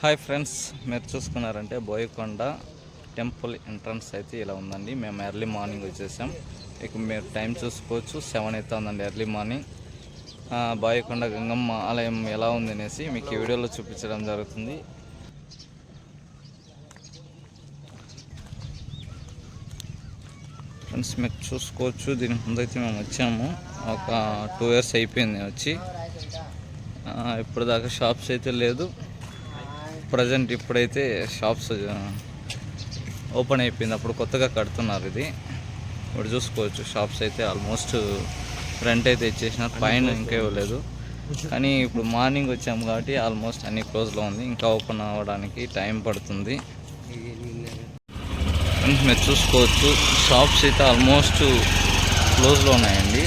Hi friends మీరు చూసుకున్నారంటే Boyakonda temple entrance అయితే ఇలా ఉందండి. మేము ఎర్లీ మార్నింగ్ వచ్చేసాం. ఇక మీరు టైం చూసుకోవచ్చు. సెవెన్ అయితే ఉందండి ఎర్లీ మార్నింగ్. బోయకొండ గంగమ్మ ఆలయం ఎలా ఉంది అనేసి మీకు ఈ వీడియోలో చూపించడం జరుగుతుంది. ఫ్రెండ్స్ మీరు చూసుకోవచ్చు. దీని ముందైతే మేము వచ్చాము. ఒక టూ ఇయర్స్ అయిపోయింది వచ్చి. ఇప్పుడు దాకా షాప్స్ అయితే లేదు. ప్రజెంట్ ఇప్పుడైతే షాప్స్ ఓపెన్ అయిపోయింది. అప్పుడు కొత్తగా కడుతున్నారు ఇది. ఇప్పుడు చూసుకోవచ్చు. షాప్స్ అయితే ఆల్మోస్ట్ రెంట్ అయితే ఇచ్చేసినారు. పైన ఇంకా ఇవ్వలేదు కానీ ఇప్పుడు మార్నింగ్ వచ్చాము కాబట్టి ఆల్మోస్ట్ అన్ని క్లోజ్లో ఉంది. ఇంకా ఓపెన్ అవ్వడానికి టైం పడుతుంది. మీరు చూసుకోవచ్చు. షాప్స్ అయితే ఆల్మోస్ట్ క్లోజ్లో ఉన్నాయండి.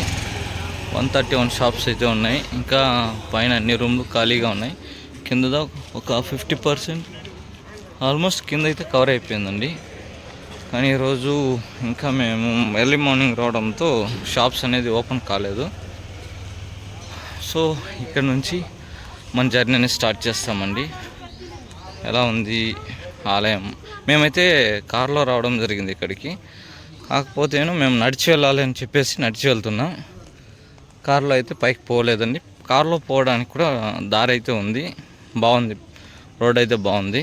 వన్ థర్టీ వన్ షాప్స్ అయితే ఉన్నాయి. ఇంకా పైన అన్ని రూమ్లు ఖాళీగా ఉన్నాయి. కింద ఒక ఫిఫ్టీ పర్సెంట్. ఆల్మోస్ట్ కింద అయితే కవర్ అయిపోయిందండి. కానీ ఈరోజు ఇంకా మేము ఎర్లీ మార్నింగ్ రావడంతో షాప్స్ అనేది ఓపెన్ కాలేదు. సో ఇక్కడ నుంచి మన జర్నీని స్టార్ట్ చేస్తామండి. ఎలా ఉంది ఆలయం? మేమైతే కార్లో రావడం జరిగింది ఇక్కడికి. కాకపోతే మేము నడిచి వెళ్ళాలి అని చెప్పేసి నడిచి వెళ్తున్నాం. కార్లో అయితే పైకి పోలేదండి. కారులో పోవడానికి కూడా దారి అయితే ఉంది. బాగుంది. రోడ్ అయితే బాగుంది.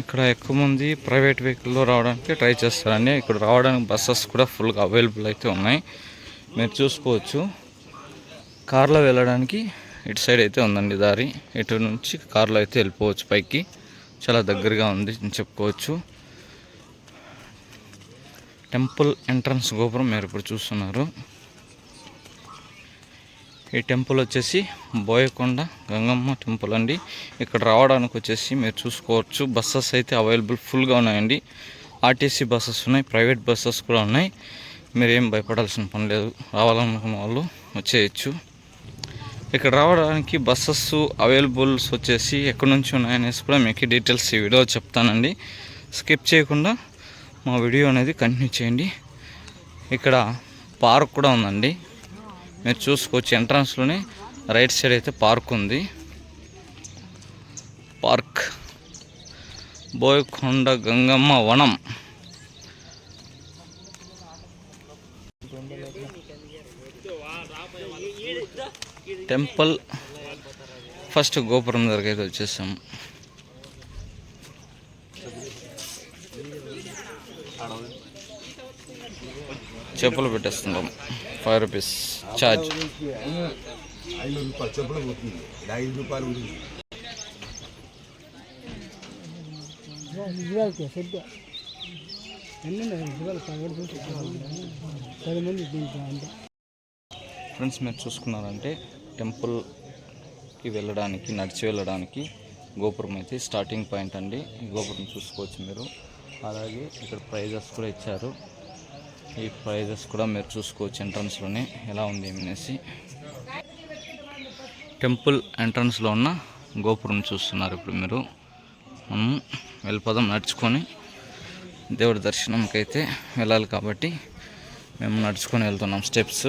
ఇక్కడ ఎక్కువ మంది ప్రైవేట్ వెహికల్లో రావడానికి ట్రై చేస్తారండి ఇక్కడ రావడానికి బస్సెస్ కూడా ఫుల్గా అవైలబుల్ అయితే ఉన్నాయి. మీరు చూసుకోవచ్చు. కార్లో వెళ్ళడానికి ఇటు సైడ్ అయితే ఉందండి దారి. ఇటు నుంచి కార్లో అయితే వెళ్ళిపోవచ్చు పైకి. చాలా దగ్గరగా ఉంది అని చెప్పుకోవచ్చు. టెంపుల్ ఎంట్రన్స్ గోపురం మీరు ఇప్పుడు చూస్తున్నారు. ఈ టెంపుల్ వచ్చేసి బోయకొండ గంగమ్మ టెంపుల్ అండి. ఇక్కడ రావడానికి వచ్చేసి మీరు చూసుకోవచ్చు. బస్సెస్ అయితే అవైలబుల్ ఫుల్గా ఉన్నాయండి. ఆర్టీసీ బస్సెస్ ఉన్నాయి ప్రైవేట్ బస్సెస్ కూడా ఉన్నాయి. మీరు ఏం భయపడాల్సిన పని లేదు. రావాలనుకున్న వాళ్ళు వచ్చేయచ్చు. ఇక్కడ రావడానికి బస్సెస్ అవైలబుల్స్ వచ్చేసి ఎక్కడి నుంచి ఉన్నాయనేసి కూడా మీకు డీటెయిల్స్ ఈ వీడియో చెప్తానండి. స్కిప్ చేయకుండా మా వీడియో అనేది కంటిన్యూ చేయండి. ఇక్కడ పార్క్ కూడా ఉందండి. మీరు చూసుకోవచ్చు ఎంట్రన్స్లోనే రైట్ సైడ్ అయితే పార్క్ ఉంది. పార్క్. బోయకొండ గంగమ్మ వనం. టెంపుల్. ఫస్ట్ గోపురం దగ్గర అయితే వచ్చేసాము చెప్పులు పెట్టేస్తున్నాం. ఫైవ్ రూపీస్ ఛార్జ్ ఐదు రూపాయలు చెప్పులు పోతుంది ఐదు రూపాయలు ఫ్రెండ్స్ మీరు చూసుకున్నారంటే టెంపుల్కి వెళ్ళడానికి నడిచి వెళ్ళడానికి గోపురం అయితే స్టార్టింగ్ పాయింట్ అండి. గోపురం చూసుకోవచ్చు మీరు. అలాగే ఇక్కడ ప్రైజెస్ కూడా ఇచ్చారు. ఈ ప్రైజెస్ కూడా మీరు చూసుకోవచ్చు ఎంట్రన్స్లోనే ఎలా ఉంది అనేసి టెంపుల్ ఎంట్రన్స్లో ఉన్న గోపురం చూస్తున్నారు ఇప్పుడు మీరు. మనం వెళ్ళిపోదాం నడుచుకొని. దేవుడి దర్శనంకైతే వెళ్ళాలి కాబట్టి మేము నడుచుకొని వెళ్తున్నాం. స్టెప్స్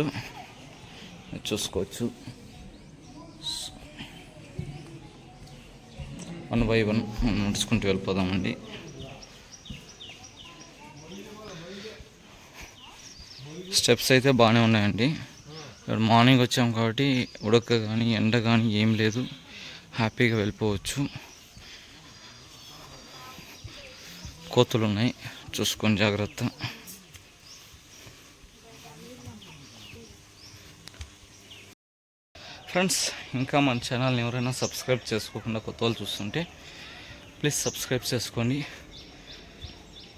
చూసుకోవచ్చు. వన్ బై వన్ నడుచుకుంటూ వెళ్ళిపోదామండి. స్టెప్స్ అయితే బాగానే ఉన్నాయండి. ఇక్కడ మార్నింగ్ వచ్చాం కాబట్టి ఉడక కానీ ఎండ కానీ ఏం లేదు. హ్యాపీగా వెళ్ళిపోవచ్చు. కోతులు ఉన్నాయి. చూసుకొని జాగ్రత్త. ఫ్రెండ్స్ ఇంకా మన ఛానల్ని ఎవరైనా సబ్స్క్రైబ్ చేసుకోకుండా కొత్త వాళ్ళు చూస్తుంటే ప్లీజ్ సబ్స్క్రైబ్ చేసుకోండి.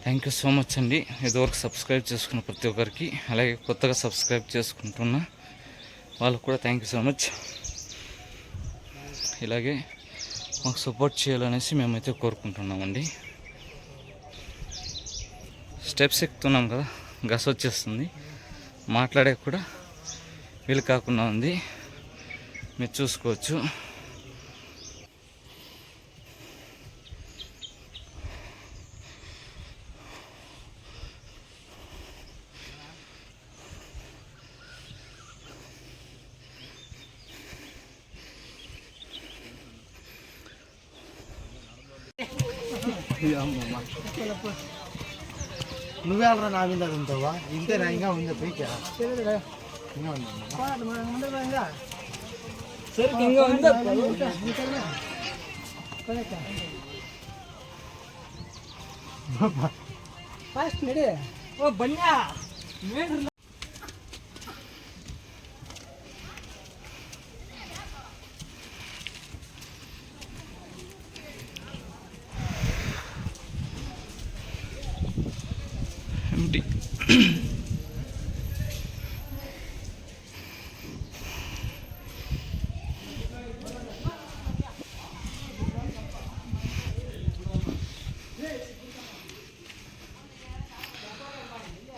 థ్యాంక్ యూ సో మచ్ అండి. ఇదివరకు సబ్స్క్రైబ్ చేసుకున్న ప్రతి ఒక్కరికి అలాగే కొత్తగా సబ్స్క్రైబ్ చేసుకుంటున్న వాళ్ళకు కూడా థ్యాంక్ యూ సో మచ్ ఇలాగే మాకు సపోర్ట్ చేయాలనేసి మేమైతే కోరుకుంటున్నామండి. స్టెప్స్ ఎక్కుతున్నాం కదా గస వచ్చేస్తుంది. మాట్లాడే కూడా వీలు కాకుండా ఉంది. మీరు చూసుకోవచ్చు. నువ్వే వెళ్ళరా నా మీద ఉంటావా ఇంతేనా ఇంకా ఉందా పైకి ఇంకా ఉందా సరే ఇంకా ఉందా ఫాస్ట్ నడి ఓ బన్యా ఎంటీ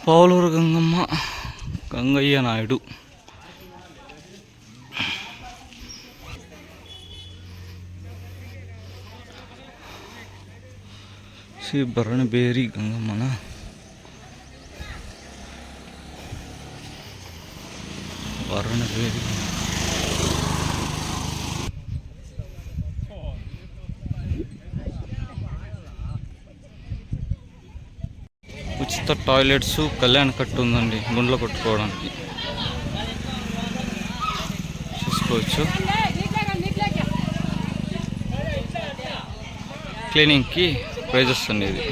పావులూరు గంగమ్మ గంగయ్య నాయుడు శ్రీ భరణబేరి గంగమ్మన భరణబేరి ఉచిత టాయిలెట్స్ కళ్యాణ్ కట్టు ఉందండి గుండ్లు కొట్టుకోవడానికి. చూసుకోవచ్చు. క్లీనింగ్కి ప్రైజెస్ అండి ఇది.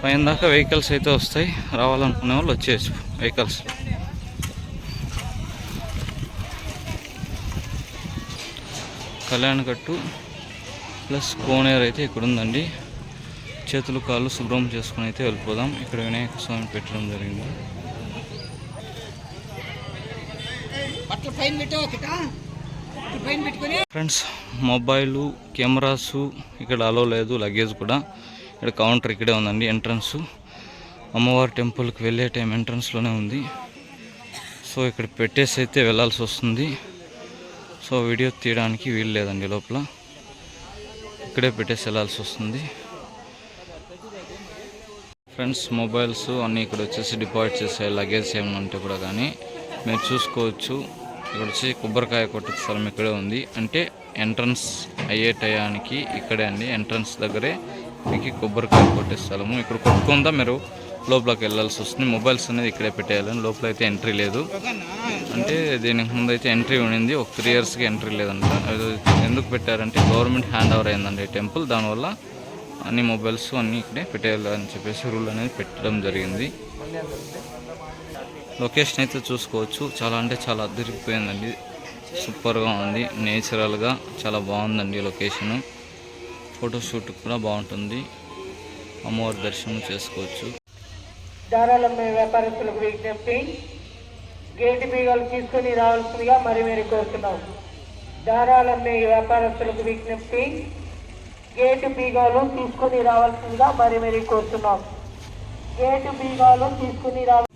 పైన దాకా వెహికల్స్ అయితే వస్తాయి. రావాలనుకునే వాళ్ళు వచ్చేసి వెహికల్స్. కళ్యాణ్ కట్టు ప్లస్ కోనేరు అయితే ఇక్కడ ఉందండి చేతులు కాళ్ళు శుభ్రం చేసుకుని అయితే వెళ్ళిపోదాం. ఇక్కడ వినాయక స్వామి పెట్టడం జరిగింది. ఫ్రెండ్స్ మొబైల్ కెమెరాస్ ఇక్కడ అలో లేదు లగేజ్ కూడా. ఇక్కడ కౌంటర్ ఇక్కడే ఉందండి ఎంట్రన్స్ అమ్మవారి టెంపుల్కి వెళ్ళే టైం ఎంట్రన్స్లోనే ఉంది. సో ఇక్కడ పెట్టేసి అయితే వెళ్ళాల్సి వస్తుంది. సో వీడియో తీయడానికి వీలు లేదండి లోపల. ఇక్కడే పెట్టేసి వెళ్ళాల్సి వస్తుంది. ఫ్రెండ్స్ మొబైల్స్ అన్నీ ఇక్కడ వచ్చేసి డిపాజిట్ చేసే లగేజ్ ఏమైనా ఉంటే కూడా కానీ మీరు చూసుకోవచ్చు. ఇక్కడ వచ్చి కొబ్బరికాయ కొట్టే స్థలం ఇక్కడే ఉంది. అంటే ఎంట్రన్స్ అయ్యే టయానికి ఇక్కడే అండి. ఎంట్రన్స్ దగ్గరే మీకు కొబ్బరికాయ కొట్టే స్థలము. ఇక్కడ కొట్టుకుందా మీరు లోపలికి వెళ్ళాల్సి వస్తుంది. మొబైల్స్ అనేది ఇక్కడే పెట్టేయాలని లోపల అయితే ఎంట్రీ లేదు. అంటే దీనికి ముందు అయితే ఎంట్రీ ఉండింది. ఒక త్రీ ఇయర్స్కి ఎంట్రీ లేదంట. ఎందుకు పెట్టారంటే గవర్నమెంట్ హ్యాండ్ ఓవర్ అయిందండి ఈ టెంపుల్. దానివల్ల అన్ని మొబైల్స్ అన్నీ ఇక్కడే పెట్టేయాలని చెప్పేసి రూల్ అనేది పెట్టడం జరిగింది. లొకేషన్ అయితే చూసుకోవచ్చు. చాలా అంటే చాలా అదిరిపోయిందండి సూపర్గా ఉంది. నేచురల్గా చాలా బాగుందండి లొకేషన్. ఫోటోషూట్ కూడా బాగుంటుంది. అమ్మవారి దర్శనం చేసుకోవచ్చు. ధారాళమ్మ వ్యాపారస్తులకు విజ్ఞప్తి. గేటు బీగాలు తీసుకొని రావాల్సిందిగా మరి మీరు కోరుతున్నాం ధారాళమ్మ వ్యాపారస్తులకు విజ్ఞప్తి. గేటు బీగాలు తీసుకొని రావాల్సిందిగా మరి మీరు కోరుతున్నాం. గేటు బీగాలు తీసుకుని రావాలి